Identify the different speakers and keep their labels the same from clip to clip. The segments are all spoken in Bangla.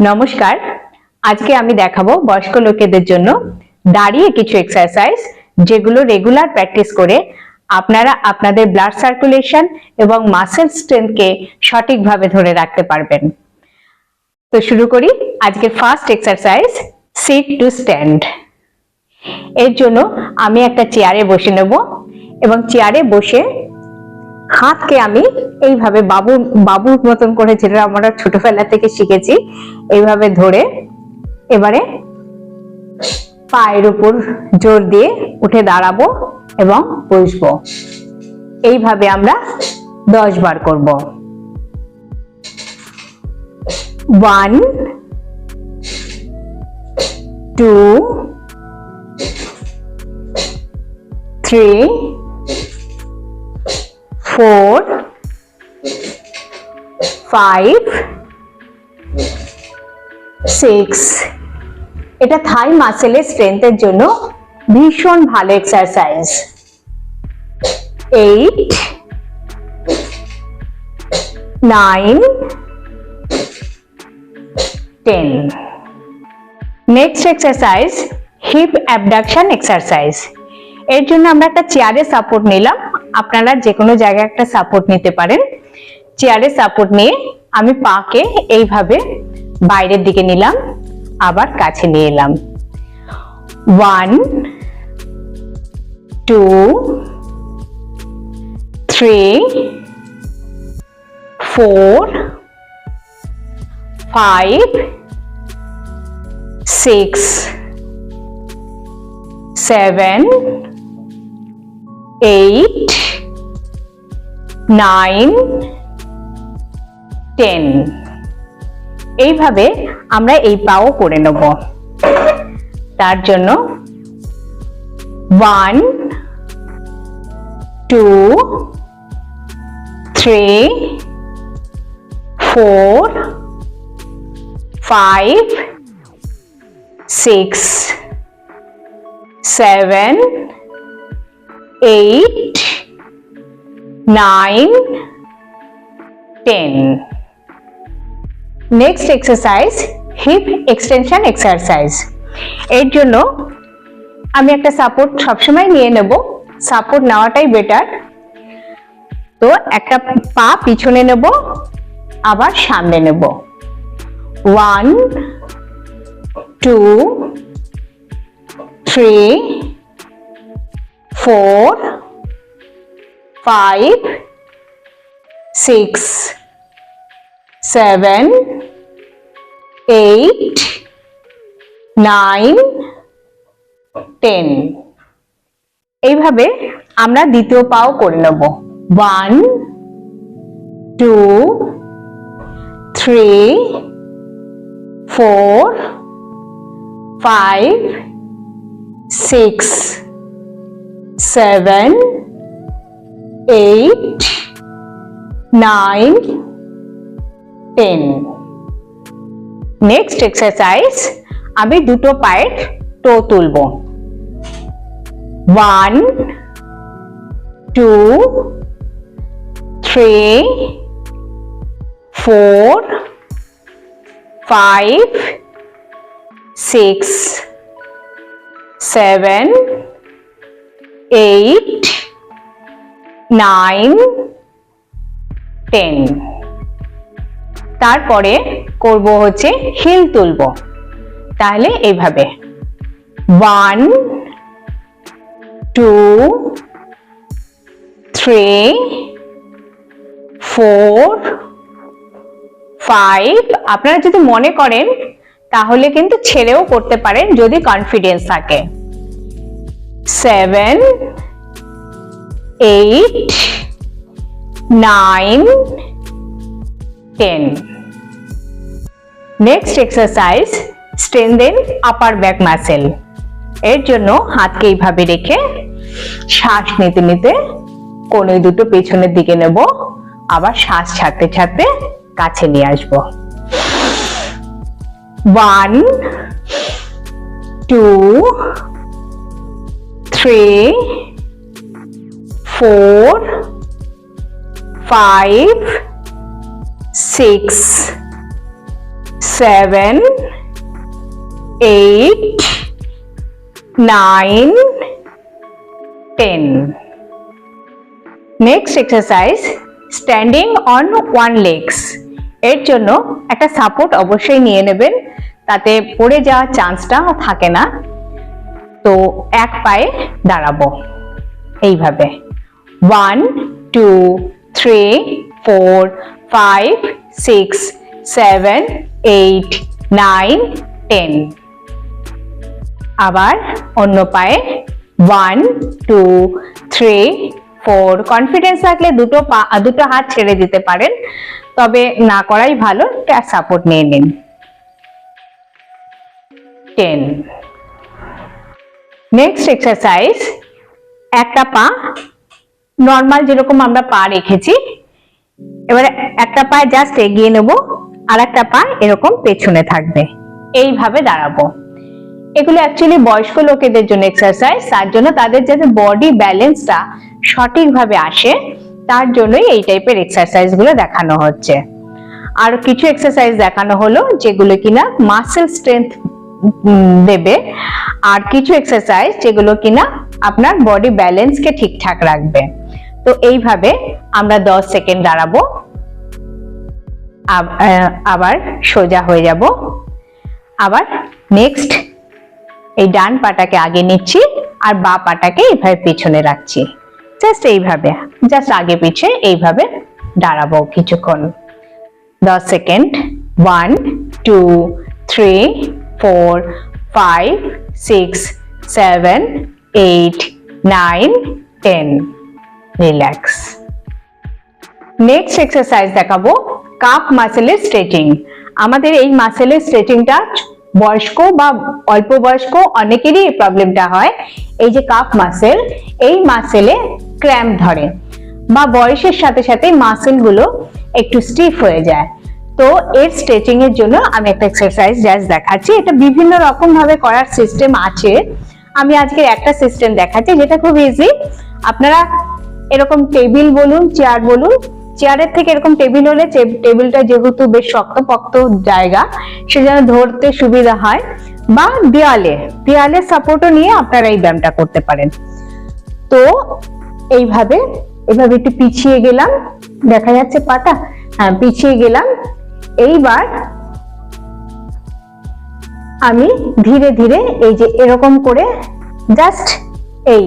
Speaker 1: নমস্কার। আজকে আমি দেখাবো বয়স্ক লোকেদের জন্য দাঁড়িয়ে কিছু এক্সারসাইজ যেগুলো রেগুলার প্র্যাকটিস করে আপনারা আপনাদের ব্লাড সার্কুলেশন এবং মাসেল স্ট্রেংথকে সঠিকভাবে ধরে রাখতে পারবেন। তো শুরু করি আজকে first exercise sit to stand এর জন্য আমি একটা চেয়ারে বসে নেব এবং চেয়ারে বসে হাতকে আমি এইভাবে বাবু, বাবুর মতন করে যেটা আমরা ছোটবেলা থেকে শিখেছি, এইভাবে ধরে এবারে পায়ের উপর জোর দিয়ে উঠে দাঁড়াবো এবং বসবো। এইভাবে আমরা দশ বার করব। One two three four five six এটা থাই মাসেলের স্ট্রেংথের জন্য ভীষণ ভালো exercise eight nine ten next exercise hip abduction exercise এর জন্য আমরা একটা চেয়ারে সাপোর্ট নিলাম। আপনারা যে কোনো জায়গায় একটা সাপোর্ট নিতে পারেন। চেয়ারে সাপোর্ট নিয়ে আমি পাকে এইভাবে বাইরের দিকে নিলাম, আবার কাছে নিয়ে এলাম। One two three four five six seven eight nine, ten. এইভাবে আমরা এই পাও করে নেব। তার জন্য one, two, three, four, five, six, seven, eight nine ten next exercise hip extension exercise এর জন্য আমি একটা সাপোর্ট সবসময় নিয়ে নেব। সাপোর্ট নেওয়াটাই বেটার তো একটা পা পিছনে নেব, আবার সামনে নেব। One two three four five six seven eight nine ten এইভাবে আমরা দ্বিতীয় পাও করে নেব। One two three four five six seven eight nine ten next exercise আমি দুটো পায়ের টো তুলব। One two three four five six seven eight nine, ten. তারপরে করব হচ্ছে হিল তুলব। তাহলে এইভাবে। One, two, three, four, five. আপনারা যদি মনে করেন, তাহলে কিন্তু ছেড়েও করতে পারেন যদি কনফিডেন্স থাকে। Seven eight nine ten next exercise strengthen upper back muscle এর জন্য হাতকে এইভাবে রেখে শ্বাস নিতে নিতে কোনে দুটো পেছনের দিকে নেব। আবার শ্বাস ছাড়তে ছাড়তে কাছে নিয়ে আসব। One two three four, five, six, seven eight nine ten next exercise standing on one legs এর জন্য একটা সাপোর্ট অবশ্যই নিয়ে নেবেন তাতে পড়ে যাওয়ার চান্সটা থাকে না। তো এক পায়ে দাঁড়াবো। এইভাবে। One two three four five six seven eight nine ten আবার অন্য পায়ে one two three four confidence থাকলে দুটো পা, দুটো হাত ছেড়ে দিতে পারেন। তবে না করাই ভালো সাপোর্ট নিয়ে নিন। টেন নেক্সট এক্সারসাইজ একটা পা নর্মাল যেরকম আমরা পা রেখেছি, এবারে একটা পা জাস্ট এগিয়ে নেব আর একটা পা এরকম পেছনে থাকবে। এইভাবে দাঁড়াবো। এগুলো অ্যাকচুয়ালি বয়স্ক লোকেদের জন্য এক্সারসাইজ তার জন্য তাদের যাতে বডি ব্যালেন্সটা সঠিকভাবে আসে, তার জন্যই এই টাইপের এক্সারসাইজগুলো দেখানো হচ্ছে। আর কিছু এক্সারসাইজ দেখানো হলো, যেগুলো কিনা মাসেল স্ট্রেংথ দেবে, আর কিছু এক্সারসাইজ যেগুলো কিনা আপনার বডি ব্যালেন্সকে ঠিকঠাক রাখবে। তো এইভাবে আমরা 10 সেকেন্ড দাঁড়াবো। আব- আবার সোজা হয়ে যাব। আবার নেক্সট এই ডান পাটাকে আগে নিচ্ছি আর বা পাটাকে এইভাবে পিছনে রাখছি। জাস্ট এইভাবে জাস্ট আগে পিছে এইভাবে দাঁড়াবো কিছুক্ষণ। দশ second. One two three four five six seven eight nine ten relax next exercise দেখাবো কাপ মাসেলের স্ট্রেচিং আমাদের এই মাসেলের স্ট্রেচিংটা বয়স্ক বা অল্প বয়স্ক অনেকেরই এই প্রবলেমটা হয়। এই যে কাপ মাসেল এই মাসেলে ক্র্যাম্প ধরে বা বয়সের সাথে সাথে মাসেলগুলো একটু স্টিফ হয়ে যায়। তো এর স্ট্রেচিং এর জন্য আমি একটা এক্সারসাইজ জাস্ট দেখাচ্ছি। এটা বিভিন্ন রকম ভাবে করার সিস্টেম আছে। আমি আজকে একটা সিস্টেম দেখাচ্ছি যেটা খুব ইজি আপনারা এরকম টেবিল বলুন চেয়ার বলুন চেয়ারের থেকে এরকম টেবিল হলে টেবিলটা যেহেতু বেশ শক্তপোক্ত জায়গা সেজন্য ধরতে সুবিধা হয়, বা দেয়ালে, দেয়ালের সাপোর্টও নিয়ে আপনারা এই ব্যায়ামটা করতে পারেন। তো এইভাবে, এভাবে একটু পিছিয়ে গেলাম, দেখা যাচ্ছে পাটা হ্যাঁ পিছিয়ে গেলাম। এইবার আমি ধীরে ধীরে এই যে এরকম করে জাস্ট এই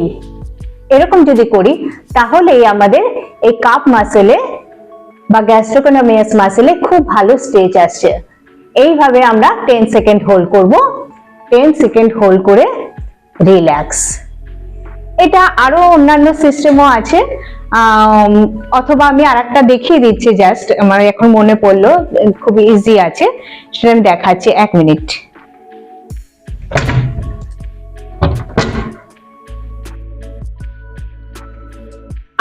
Speaker 1: এরকম যদি করি তাহলেই আমাদের এই কাপ মাসেলে বা গ্যাস্ট্রোকোনমিয়াস মাসেলে খুব ভালো স্টেজ আসছে। এইভাবে আমরা টেন সেকেন্ড হোল্ড করব। টেন সেকেন্ড হোল্ড করে রিল্যাক্স এটা আরও অন্যান্য সিস্টেমও আছে। অথবা আমি আরেকটা দেখিয়ে দিচ্ছি জাস্ট আমার এখন মনে পড়ল খুব ইজি আছে। সেটা আমি দেখাচ্ছি, এক মিনিট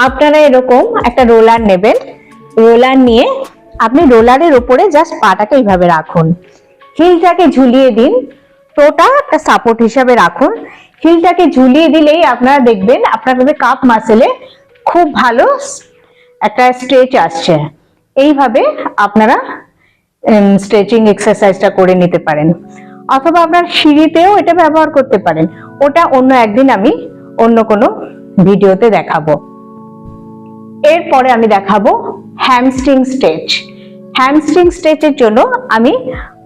Speaker 1: আপনারা এরকম একটা রোলার নেবেন। রোলার নিয়ে আপনি রোলারের উপরে জাস্ট পাটাকে এইভাবে রাখুন। হিলটাকে ঝুলিয়ে দিন। টোটা একটা সাপোর্ট হিসাবে রাখুন। হিলটাকে ঝুলিয়ে দিলেই আপনারা দেখবেন আপনাদের কাপ মাসেলে খুব ভালো একটা স্ট্রেচ আসছে। এইভাবে আপনারা স্ট্রেচিং এক্সারসাইজটা করে নিতে পারেন। অথবা আপনার সিঁড়িতেও এটা ব্যবহার করতে পারেন। ওটা অন্য একদিন আমি অন্য কোনো ভিডিওতে দেখাবো। এরপরে আমি দেখাবো হ্যামস্ট্রিং স্ট্রেচ হ্যামস্ট্রিং স্ট্রেচের জন্য আমি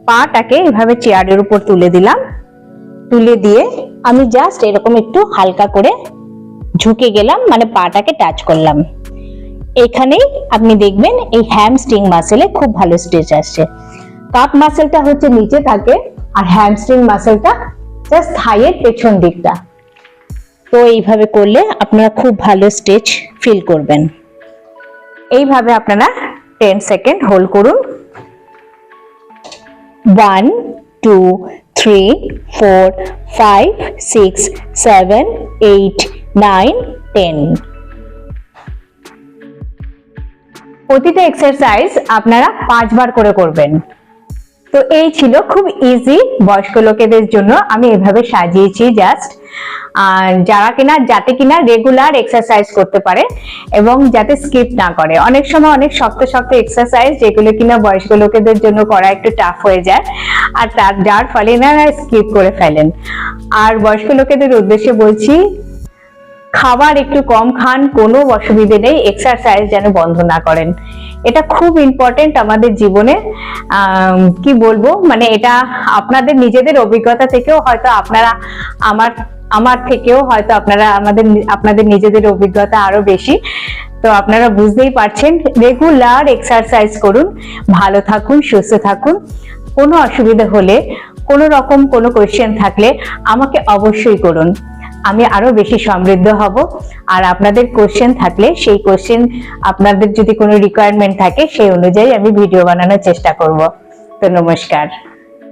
Speaker 1: পাটাকে এভাবে চেয়ারের উপর তুলে দিলাম। তুলে দিয়ে আমি জাস্ট এরকম একটু হালকা করে ঝুঁকে গেলাম মানে পাটাকে টাচ করলাম। এখানেই আপনি দেখবেন এই হ্যামস্ট্রিং মাসেলে খুব ভালো স্ট্রেচ আসছে। কাপ মাসেলটা হচ্ছে নিচে থাকে আর হ্যামস্ট্রিং মাসেলটা জাস্ট থাইয়ের পেছন দিকটা। তো এইভাবে করলে আপনারা খুব ভালো স্টেচ ফিল করবেন। এইভাবে আপনারা টেন সেকেন্ড হোল্ড করুন। One two three four five six seven eight nine ten প্রতিটা এক্সারসাইজ আপনারা পাঁচবার করে করবেন। তো এই ছিল খুব ইজি বয়স্ক লোকেদের জন্য। আমি এভাবে সাজিয়েছি জাস্ট আর যারা কিনা, যাতে কিনা রেগুলার এক্সারসাইজ করতে পারে এবং যাতে স্কিপ না করে। অনেক সময় অনেক শক্ত শক্ত এক্সারসাইজ যেগুলো কিনা বয়স্ক লোকেদের জন্য করা একটু টাফ হয়ে যায় আর তার, যার ফলে না স্কিপ করে ফেলেন। আর বয়স্ক লোকেদের উদ্দেশ্যে বলছি, খাবার একটু কম খান, কোনো অসুবিধে নেই এক্সারসাইজ যেন বন্ধ না করেন। এটা খুব ইম্পর্টেন্ট আমাদের জীবনে। কি বলব? মানে এটা আপনাদের নিজেদের অভিজ্ঞতা থেকেও হয়তো আপনারা আমার আমার থেকেও হয়তো আপনারা আমাদের আপনাদের নিজেদের অভিজ্ঞতা আরও বেশি। তো আপনারা বুঝতেই পারছেন রেগুলার এক্সারসাইজ করুন, ভালো থাকুন, সুস্থ থাকুন। কোনো অসুবিধা হলে, কোনো রকম কোনো কোয়েশ্চেন থাকলে আমাকে অবশ্যই করুন। আমি আরও বেশি সমৃদ্ধ হব। আর আপনাদের কোশ্চেন থাকলে, সেই কোশ্চেন আপনাদের যদি কোনো রিকোয়ারমেন্ট থাকে, সেই অনুযায়ী আমি ভিডিও বানানোর চেষ্টা করব। তো নমস্কার।